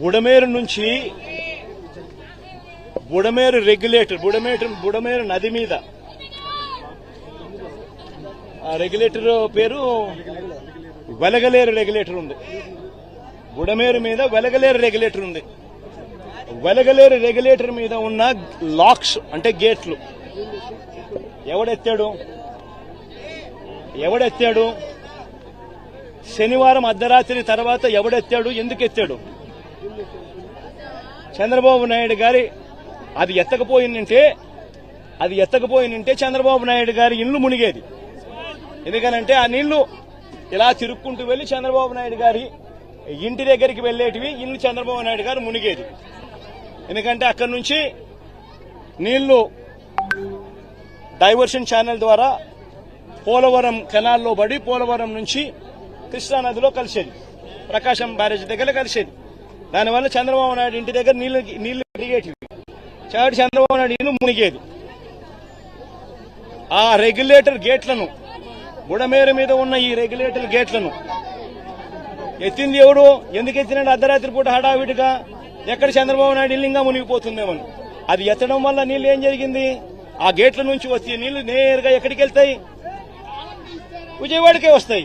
బుడమేరు నుంచి బుడమేరు రెగ్యులేటర్ బుడమేటర్ బుడమేరు నది మీద. ఆ రెగ్యులేటర్ పేరు వెలగలేరు రెగ్యులేటర్ ఉంది. బుడమేరు మీద వెలగలేరు రెగ్యులేటర్ ఉంది. వెలగలేరు రెగ్యులేటర్ మీద ఉన్న లాక్స్ అంటే గేట్లు. ఎవడెత్తాడు? ఎవడెత్తాడు? శనివారం అర్ధరాత్రి తర్వాత ఎవడెత్తాడు? ఎందుకు ఎత్తాడు చంద్రబాబు నాయుడు గారి అది ఎత్తకపోయిందంటే అది ఎత్తకపోయిందంటే చంద్రబాబు నాయుడు గారి ఇల్లు మునిగేది. ఎందుకనంటే ఆ నీళ్ళు ఇలా తిరుక్కుంటూ వెళ్ళి చంద్రబాబు నాయుడు గారి ఇంటి దగ్గరికి వెళ్ళేటివి ఇల్లు చంద్రబాబు నాయుడు గారు మునిగేది. ఎందుకంటే అక్కడి నుంచి నీళ్ళు డైవర్షన్ ఛానల్ ద్వారా పోలవరం కెనాల్లో పడి పోలవరం నుంచి కృష్ణానదిలో కలిసేది. ప్రకాశం బ్యారేజ్ దగ్గర కలిసేది. దానివల్ల చంద్రబాబు నాయుడు ఇంటి దగ్గర నీళ్ళు నీళ్ళు దిగేటివి చాటి చంద్రబాబు నాయుడు ఇల్లు మునిగేది. ఆ రెగ్యులేటర్ గేట్లను బుడమేరు మీద ఉన్న ఈ రెగ్యులేటర్ గేట్లను ఎత్తింది ఎవడు? ఎందుకు ఎత్తినాడు? అర్ధరాత్రి పూట హడావిడిగా ఎక్కడ చంద్రబాబు నాయుడు ఇల్లు ఇంకా మునిగిపోతుందేమని అది ఎత్తడం వల్ల నీళ్ళు ఏం జరిగింది? ఆ గేట్ల నుంచి వచ్చే నీళ్ళు నేరుగా ఎక్కడికి వెళ్తాయి? విజయవాడకే వస్తాయి.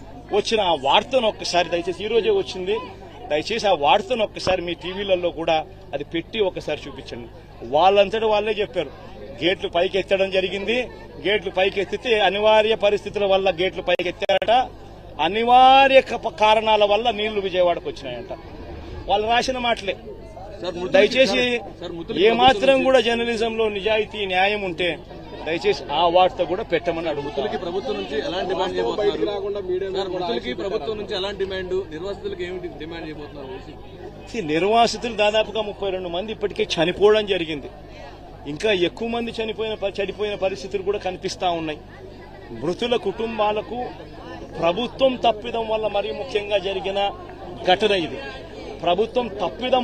వచ్చిన ఆ వార్తను ఒక్కసారి దయచేసి ఈ రోజే వచ్చింది. దయచేసి ఆ వార్తను ఒక్కసారి మీ టీవీలలో కూడా అది పెట్టి ఒకసారి చూపించండి. వాళ్ళంతటి వాళ్ళే చెప్పారు గేట్లు పైకి ఎత్తడం జరిగింది. గేట్లు పైకి ఎత్తితే అనివార్య పరిస్థితుల వల్ల గేట్లు పైకి ఎత్తారట అనివార్య కారణాల వల్ల నీళ్ళు విజయవాడకు వచ్చినాయంట. వాళ్ళు రాసిన మాటలే. దయచేసి సార్ ముద్దులకి ఏ మాత్రం ప్రభుత్వం కూడా జర్నలిజంలో నిజాయితీ న్యాయం ఉంటే దయచేసి ఆ వార్త కూడా పెట్టమని అడుగుతాను ముద్దులకి ప్రభుత్వం నుంచి ఎలాంటి డిమాండ్ చేయబోతున్నారు? ముద్దులకి ప్రభుత్వం నుంచి ఎలాంటి డిమాండ్? నిర్వాసితులకు ఏమిటి డిమాండ్ చేయబోతున్నారు? నిర్వాసితులు దాదాపుగా ముప్పై రెండు మంది ఇప్పటికే చనిపోవడం జరిగింది. ఇంకా ఎక్కువ మంది చనిపోయిన చనిపోయిన పరిస్థితులు కూడా కనిపిస్తా ఉన్నాయి. మృతుల కుటుంబాలకు ప్రభుత్వం తప్పిదం వల్ల మరీ ముఖ్యంగా జరిగిన ఘటన ఇది. ప్రభుత్వం తప్పిదం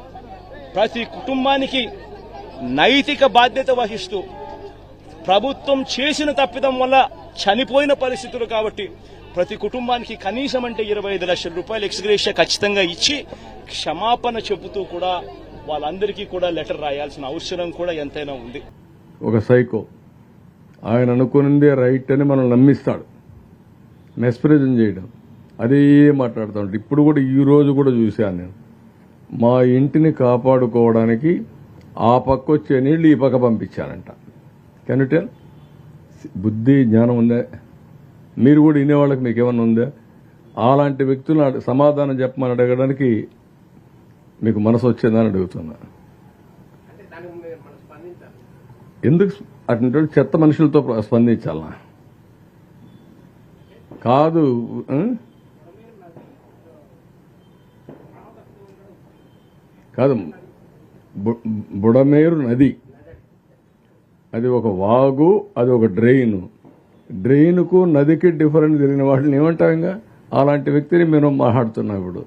ప్రతి కుటుంబానికి నైతిక బాధ్యత వహిస్తూ ప్రభుత్వం చేసిన తప్పిదం వల్ల చనిపోయిన పరిస్థితులు కాబట్టి ప్రతి కుటుంబానికి కనీసం అంటే ఇరవై ఐదు లక్షల రూపాయలు ఎక్స్గ్రేషియా ఖచ్చితంగా ఇచ్చి క్షమాపణ చెబుతూ కూడా వాళ్ళందరికీ కూడా లెటర్ రాయాల్సిన అవసరం కూడా ఎంతైనా ఉంది. ఒక సైకో. ఆయన అనుకున్నదే రైట్ అని మనం నమ్మిస్తాడు. మెస్ప్రిజం చేయడం. అదే మాట్లాడుతూ ఇప్పుడు కూడా ఈ రోజు కూడా చూశాను నేను. మా ఇంటిని కాపాడుకోవడానికి ఆ పక్క వచ్చే నీళ్ళు ఈ పక్క పంపించానంట కెన్ టెల్ బుద్ధి జ్ఞానం ఉందా? మీరు కూడా వినేవాళ్ళకి మీకు ఏమన్నా ఉందా? అలాంటి వ్యక్తులను సమాధానం చెప్పమని అడగడానికి మీకు మనసు వచ్చిందని అడుగుతున్నా. ఎందుకు అటువంటి చెత్త మనుషులతో స్పందించాలనా కాదు కాదు బుడమేరు నది. అది ఒక వాగు అది ఒక డ్రెయిన్ డ్రెయిన్కు నదికి డిఫరెంట్ తెలియని వాటిని ఏమంటాం ఇంకా అలాంటి వ్యక్తిని మేము మాట్లాడుతున్నాం ఇప్పుడు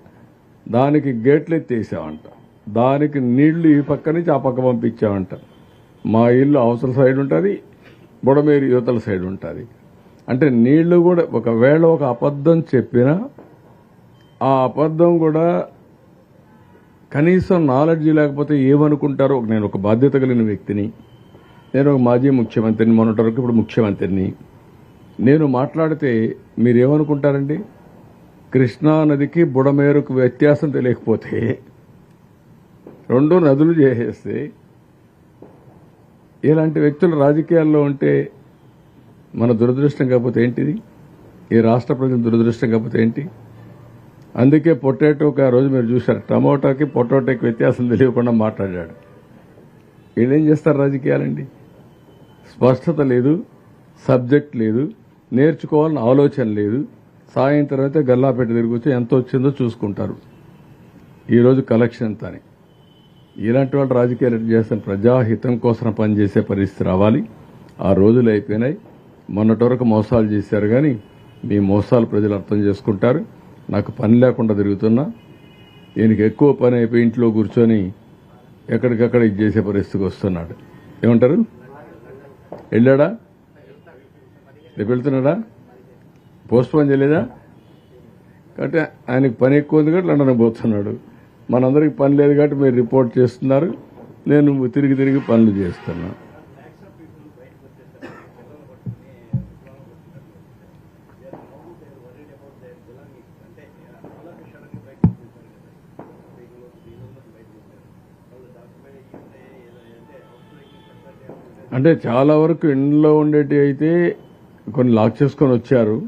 దానికి గేట్లు ఎత్తేసామంట దానికి నీళ్ళు ఈ పక్క నుంచి ఆ పక్క పంపించామంట మా ఇల్లు అవతల సైడ్ ఉంటుంది బుడమేరు యువతల సైడ్ ఉంటుంది. అంటే నీళ్ళు కూడా ఒకవేళ ఒక అబద్ధం చెప్పినా ఆ అబద్ధం కూడా కనీసం నాలెడ్జ్ లేకపోతే ఏమనుకుంటారో నేను ఒక బాధ్యత కలిగిన వ్యక్తిని నేను ఒక మాజీ ముఖ్యమంత్రిని మొన్నటి వరకు ఇప్పుడు ముఖ్యమంత్రిని. నేను మాట్లాడితే మీరేమనుకుంటారండి? కృష్ణా నదికి బుడమేరుకు వ్యత్యాసం తెలియకపోతే రెండు నదులు చేసేస్తే ఇలాంటి వ్యక్తులు రాజకీయాల్లో ఉంటే మన దురదృష్టం కాకపోతే ఏంటిది? ఈ రాష్ట్ర ప్రజల దురదృష్టం కాకపోతే ఏంటి? అందుకే పొటాటోకి ఆ రోజు మీరు చూశారు. టమోటాకి పొటాటోకి వ్యత్యాసం తెలియకుండా మాట్లాడాడు. వీళ్ళేం చేస్తారు రాజకీయాలండి? స్పష్టత లేదు సబ్జెక్ట్ లేదు నేర్చుకోవాలని ఆలోచన లేదు. సాయంత్రం అయితే గల్లాపెట్టి తిరిగి ఎంత వచ్చిందో చూసుకుంటారు. ఈరోజు కలెక్షన్ అని ఇలాంటి వాళ్ళు రాజకీయాలు ఎట్లా చేస్తాను ప్రజాహితం కోసం పనిచేసే పరిస్థితి రావాలి. ఆ రోజులు అయిపోయినాయి. మొన్నటి వరకు మోసాలు చేశారు కానీ మీ మోసాలు ప్రజలు అర్థం చేసుకుంటారు. నాకు పని లేకుండా తిరుగుతున్నా ఈయనకి ఎక్కువ పని అయిపోయి ఇంట్లో కూర్చొని ఎక్కడికక్కడ ఇది చేసే పరిస్థితికి వస్తున్నాడు. ఏమంటారు? వెళ్ళాడా? రేపు వెళ్తున్నాడా? పోస్ట్పోన్ చేయలేదా? కాబట్టి ఆయనకి పని ఎక్కువ ఉంది కాబట్టి లండన్ పోతున్నాడు. మనందరికి పని లేదు కాబట్టి మీరు రిపోర్ట్ చేస్తున్నారు. నేను తిరిగి తిరిగి పనులు చేస్తున్నాను అంటే చాలా వరకు ఇండ్లో ఉండేటి అయితే కొన్ని లాక్ చేసుకొని వచ్చారు.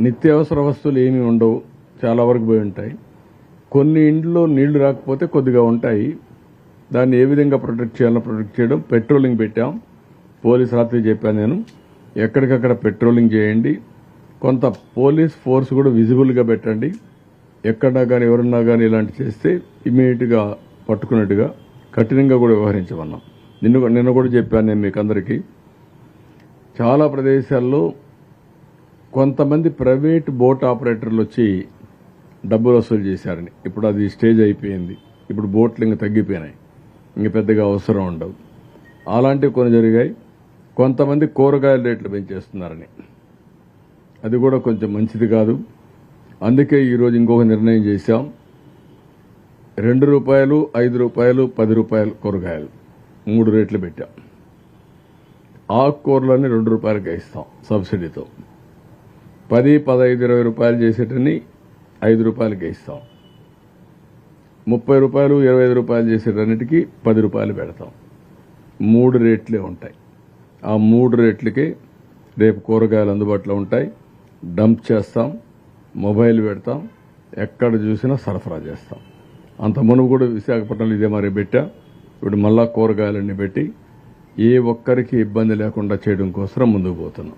నిత్యావసర వస్తువులు ఏమీ ఉండవు. చాలా వరకు పోయి ఉంటాయి. కొన్ని ఇంట్లో నీళ్ళు రాకపోతే కొద్దిగా ఉంటాయి. దాన్ని ఏ విధంగా ప్రొటెక్ట్ చేయాలో ప్రొటెక్ట్ చేయడం. పెట్రోలింగ్ పెట్టాం. పోలీస్ రాత్రి చెప్పాను నేను. ఎక్కడికక్కడ పెట్రోలింగ్ చేయండి. కొంత పోలీస్ ఫోర్స్ కూడా విజిబుల్గా పెట్టండి. ఎక్కడన్నా కానీ ఎవరన్నా కానీ ఇలాంటి చేస్తే ఇమీడియట్గా పట్టుకున్నట్టుగా కఠినంగా కూడా వ్యవహరించమన్నాం. నిన్ను నిన్న కూడా చెప్పాను నేను మీకు అందరికీ చాలా ప్రదేశాల్లో కొంతమంది ప్రైవేట్ బోట్ ఆపరేటర్లు వచ్చి డబ్బులు వసూలు చేశారని. ఇప్పుడు అది స్టేజ్ అయిపోయింది. ఇప్పుడు బోట్లు ఇంకా తగ్గిపోయినాయి. ఇంక పెద్దగా అవసరం ఉండవు. అలాంటివి కొన్ని జరిగాయి. కొంతమంది కూరగాయల రేట్లు పెంచేస్తున్నారని. అది కూడా కొంచెం మంచిది కాదు. అందుకే ఈరోజు ఇంకొక నిర్ణయం చేశాం. రెండు రూపాయలు ఐదు రూపాయలు పది రూపాయలు కూరగాయలు. మూడు రేట్లు పెట్టాం. ఆకుకూరలని రెండు రూపాయలకి ఇస్తాం సబ్సిడీతో. పది పదహైదు ఇరవై రూపాయలు చేసేటని ఐదు రూపాయలకి ఇస్తాం. ముప్పై రూపాయలు ఇరవై ఐదు రూపాయలు చేసేటన్నిటికీ పది రూపాయలు పెడతాం. మూడు రేట్లే ఉంటాయి. ఆ మూడు రేట్లకి రేపు కూరగాయలు అందుబాటులో ఉంటాయి. డంప్ చేస్తాం మొబైల్ పెడతాం ఎక్కడ చూసినా సరఫరా చేస్తాం. అంత మునుగు కూడా విశాఖపట్నంలో ఇదే మరి పెట్టా. ఇప్పుడు మళ్ళా కూరగాయలన్నీ పెట్టి ఏ ఒక్కరికి ఇబ్బంది లేకుండా చేయడం కోసం ముందుకు పోతున్నాం.